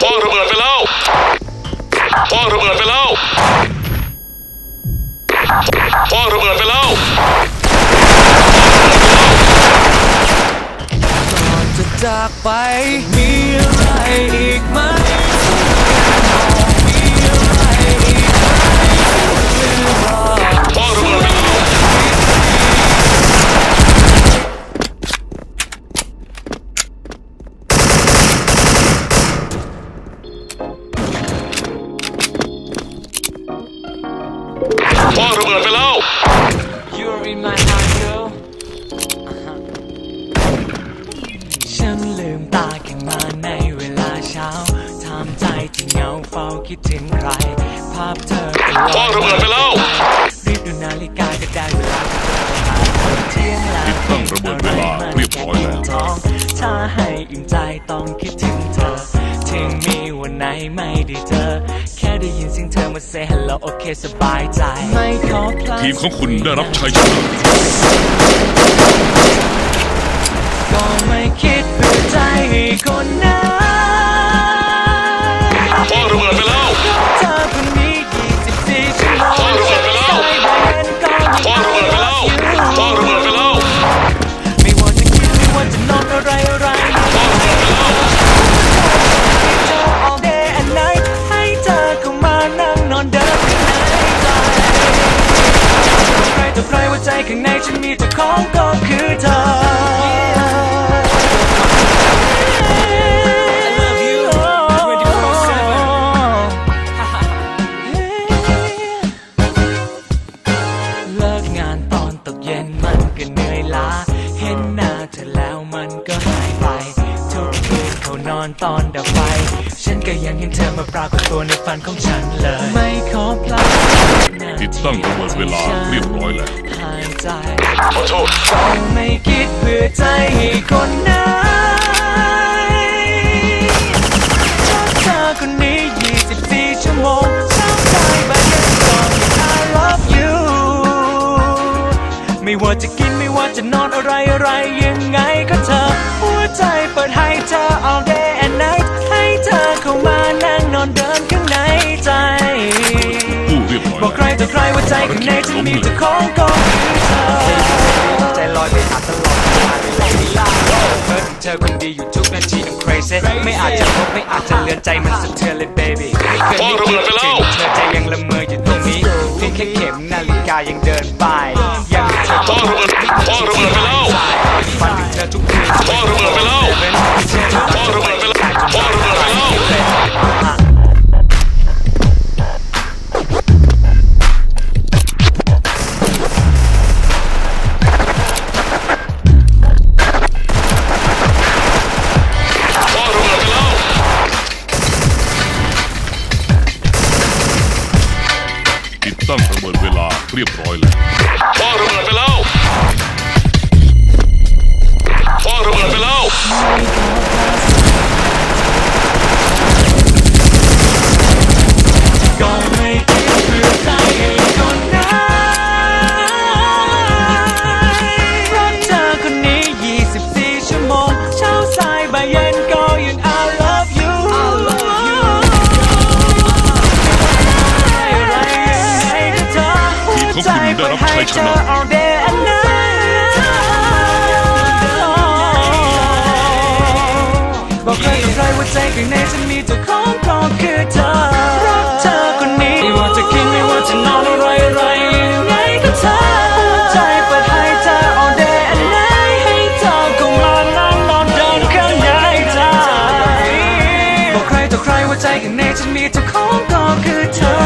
พ่อระเบิดไปแล้วพ่อระเบิดไปแล้วพ่อระเบิดไปแล้วจะจากไปมี พ่อระเบิดไปแล้ว You're in my heart girl ฉันลืมตาขึ้นมาในเวลาเช้าทำใจที่เหงาเฝ้าคิดถึงใคร ภาพเธอก็ลพ่ออยระเบิดไปแล้วรีบดูนาฬิกาก็ได้เวลาเที่ยงแล้วติดตั้งระเบิดเวลาเรียบร้อยแล้วท้องถ้าให้อิ่มใจต้องคิดถึงเธอ ถึงมีวันไหนไม่ได้เจอแค่ ได้ยินเสียงเธอมา say hello โอเคสบายใจ ไม่ขอพลาดทีมของคุณได้รับชัยชนะก็ไม่คิดเพื่อใจให้คนนั้น ว่าใจข้างในฉันมีเจ้าของก็คือเธอ I love you เลิกงานตอนตกเย็นมันก็เหนื่อยล้าเห็นหน้าเธอแล้วมันก็หายไปทุกคืนเขานอนตอนดับไฟ ฉันก็ยังเห็นเธอมาปรากฏตัวในฝันของฉันเลย ไม่ขอพลาดติดตั้งระเบิดเวลาเรียบร้อยแล้วหายใจ ขอโทษไม่คิดเพื่อใจให้คนไหนชอบเธอคนนี้ 24 ชั่วโมงช้าสายบ่ายเย็นก่อน I love you ไม่ว่าจะกินไม่ว่าจะนอนอะไรอะไรยังไงก็เธอ หัวใจเปิดให้เธอ all day and night ให้เธอเข้ามานั่งนอนเดินข้างในใจ บอกใครแต่อใครว่าใจข้างในฉันมีเจ้าของก็คือเเธอเธอคนดีอยู่ทุกนาที I'm crazy ไม่อาจจะพบไม่อาจจะเลือนใจมันสะเทือนเลย baby เกิดพ่อไม่ระคิเบิดดไปถึแล้วงเธอใจยังละเมออยู่ตรงนี้เพียงแค่เข็มนาฬิกายังเดินไปยังมีเธอพ่อระเบิดพ่อระเบิดไปแล้วฝันถึงเธอทุกคืนพ่อระเบิดไปแล้ว เวลา วใจเปิดให้เธอ all day and night บอกใครต่อใครว่าใจข้างในฉันมีเจ้าของก็คือเธอรักเธอคนนี้ไม่ว่าจะกินไม่ว่าจะนอนอะไรอะไรยังไงก็เธอใจเปิดให้เธอ all day and night ให้เธอเข้ามานั่งนอนเดินข้างในใจบอกใครต่อใครว่าใจข้างในฉันมีเจ้าของก็คือเธอ